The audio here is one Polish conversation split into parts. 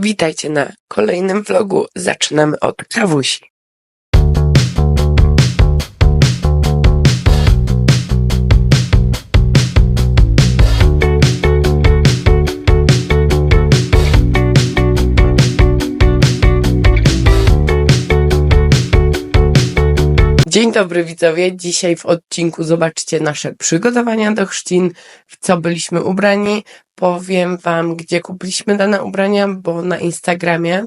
Witajcie na kolejnym vlogu. Zaczynamy od kawusi. Dzień dobry widzowie. Dzisiaj w odcinku zobaczcie nasze przygotowania do chrzcin, w co byliśmy ubrani. Powiem wam, gdzie kupiliśmy dane ubrania, bo na Instagramie,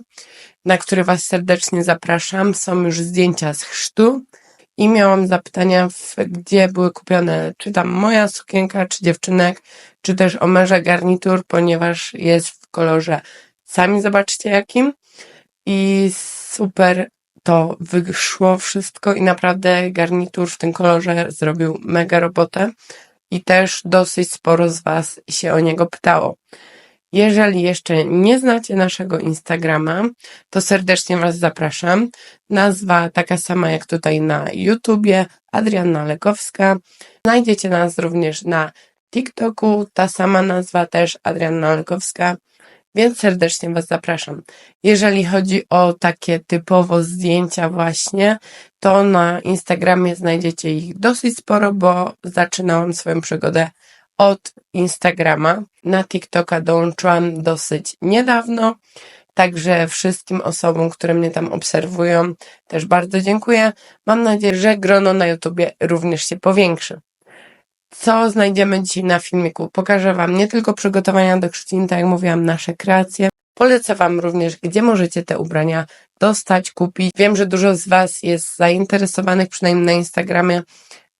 na który was serdecznie zapraszam, są już zdjęcia z chrztu. I miałam zapytania, w, gdzie były kupione, czy tam moja sukienka, czy dziewczynek, czy też o męża garnitur, ponieważ jest w kolorze, sami zobaczcie jakim. I super to wyszło wszystko i naprawdę garnitur w tym kolorze zrobił mega robotę i też dosyć sporo z Was się o niego pytało. Jeżeli jeszcze nie znacie naszego Instagrama, to serdecznie Was zapraszam. Nazwa taka sama jak tutaj na YouTubie, Adrianna Legowska. Znajdziecie nas również na TikToku, ta sama nazwa też Adrianna Legowska więc serdecznie Was zapraszam. Jeżeli chodzi o takie typowo zdjęcia właśnie, to na Instagramie znajdziecie ich dosyć sporo, bo zaczynałam swoją przygodę od Instagrama. Na TikToka dołączyłam dosyć niedawno, także wszystkim osobom, które mnie tam obserwują, też bardzo dziękuję. Mam nadzieję, że grono na YouTubie również się powiększy. Co znajdziemy dzisiaj na filmiku? Pokażę Wam nie tylko przygotowania do chrzcin, tak jak mówiłam, nasze kreacje. Polecę Wam również, gdzie możecie te ubrania dostać, kupić. Wiem, że dużo z Was jest zainteresowanych, przynajmniej na Instagramie,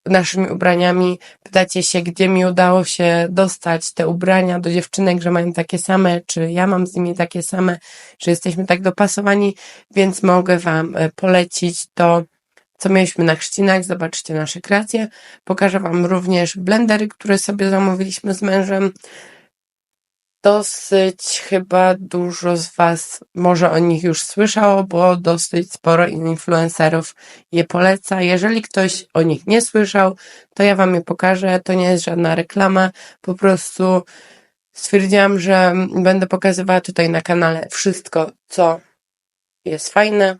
naszymi ubraniami. Pytacie się, gdzie mi udało się dostać te ubrania do dziewczynek, że mają takie same, czy ja mam z nimi takie same, czy jesteśmy tak dopasowani, więc mogę Wam e, polecić to co mieliśmy na chrzcinach. Zobaczcie nasze kreacje. Pokażę Wam również blendery, które sobie zamówiliśmy z mężem. Dosyć chyba dużo z Was może o nich już słyszało, bo dosyć sporo influencerów je poleca. Jeżeli ktoś o nich nie słyszał, to ja Wam je pokażę. To nie jest żadna reklama, po prostu stwierdziłam, że będę pokazywała tutaj na kanale wszystko, co jest fajne,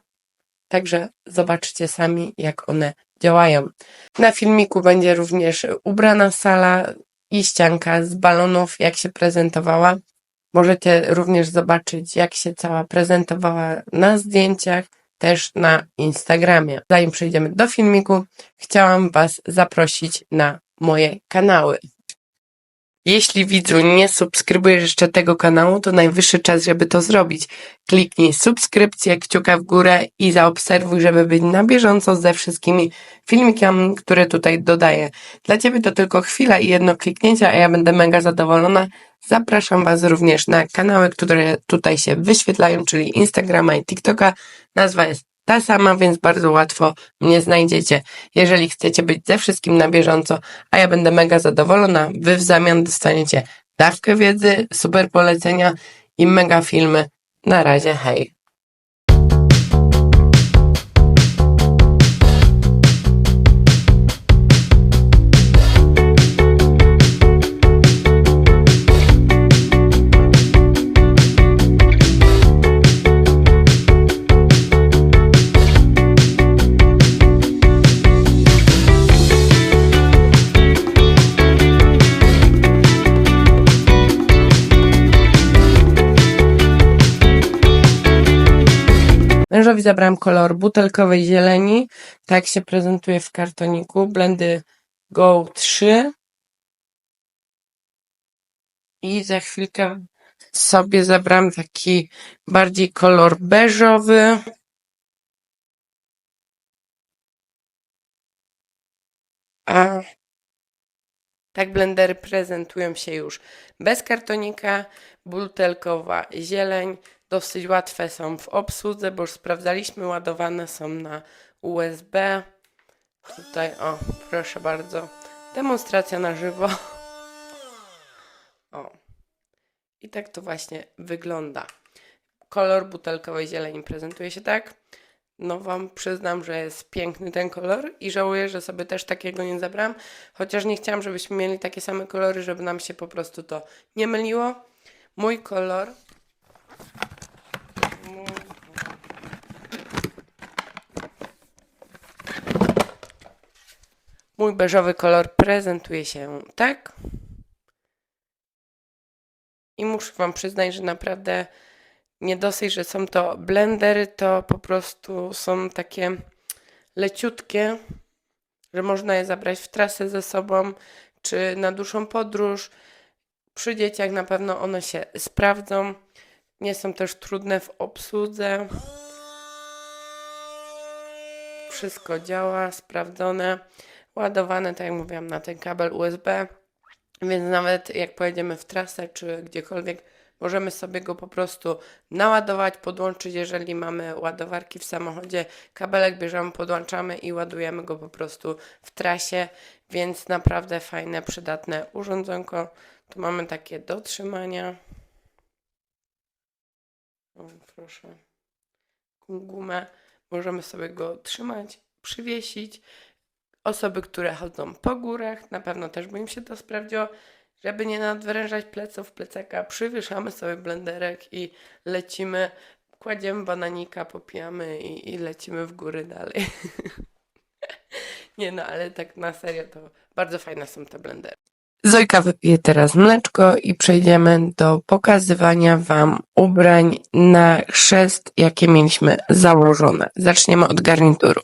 Także zobaczcie sami, jak one działają. Na filmiku będzie również ubrana sala i ścianka z balonów, jak się prezentowała. Możecie również zobaczyć, jak się cała prezentowała na zdjęciach, też na Instagramie. Zanim przejdziemy do filmiku, chciałam Was zaprosić na moje kanały. Jeśli widzu nie subskrybujesz jeszcze tego kanału, to najwyższy czas, żeby to zrobić. Kliknij subskrypcję, kciuka w górę i zaobserwuj, żeby być na bieżąco ze wszystkimi filmikami, które tutaj dodaję. Dla Ciebie to tylko chwila i jedno kliknięcie, a ja będę mega zadowolona. Zapraszam Was również na kanały, które tutaj się wyświetlają, czyli Instagrama i TikToka. Nazwa jest ta sama, więc bardzo łatwo mnie znajdziecie. Jeżeli chcecie być ze wszystkim na bieżąco, a ja będę mega zadowolona, wy w zamian dostaniecie dawkę wiedzy, super polecenia i mega filmy. Na razie, hej. Mężowi zabrałam kolor butelkowej zieleni. Tak się prezentuje w kartoniku. Blendy Go 3. I za chwilkę sobie zabrałam taki bardziej kolor beżowy. A tak blendery prezentują się już bez kartonika. Butelkowa zieleń. Dosyć łatwe są w obsłudze, bo już sprawdzaliśmy, ładowane są na USB. Tutaj, o, proszę bardzo, demonstracja na żywo. O. I tak to właśnie wygląda. Kolor butelkowej zieleni prezentuje się tak. No wam przyznam, że jest piękny ten kolor i żałuję, że sobie też takiego nie zabrałam, chociaż nie chciałam, żebyśmy mieli takie same kolory, żeby nam się po prostu to nie myliło. Mój kolor Mój beżowy kolor prezentuje się tak. I muszę Wam przyznać, że naprawdę nie dosyć, że są to blendery, to po prostu są takie leciutkie, że można je zabrać w trasę ze sobą, czy na dłuższą podróż. Przy dzieciach na pewno one się sprawdzą. Nie są też trudne w obsłudze. Wszystko działa, sprawdzone, ładowane, tak jak mówiłam, na ten kabel USB. Więc nawet jak pojedziemy w trasę czy gdziekolwiek, możemy sobie go po prostu naładować, podłączyć, jeżeli mamy ładowarki w samochodzie. Kabelek bierzemy, podłączamy i ładujemy go po prostu w trasie, więc naprawdę fajne, przydatne urządzonko. Tu mamy takie do trzymania. O, proszę. Gumę. Możemy sobie go trzymać, przywiesić. Osoby, które chodzą po górach, na pewno też by im się to sprawdziło. Żeby nie nadwyrężać pleców, plecaka, przywieszamy sobie blenderek i lecimy. Kładziemy bananika, popijamy i, i lecimy w góry dalej. nie no, ale tak na serio to bardzo fajne są te blendery. Zojka wypije teraz mleczko i przejdziemy do pokazywania Wam ubrań na chrzest, jakie mieliśmy założone. Zaczniemy od garnituru.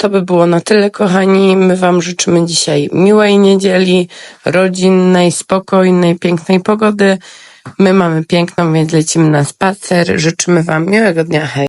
To by było na tyle, kochani. My Wam życzymy dzisiaj miłej niedzieli, rodzinnej, spokojnej, pięknej pogody. My mamy piękną, więc lecimy na spacer. Życzymy Wam miłego dnia. Hej.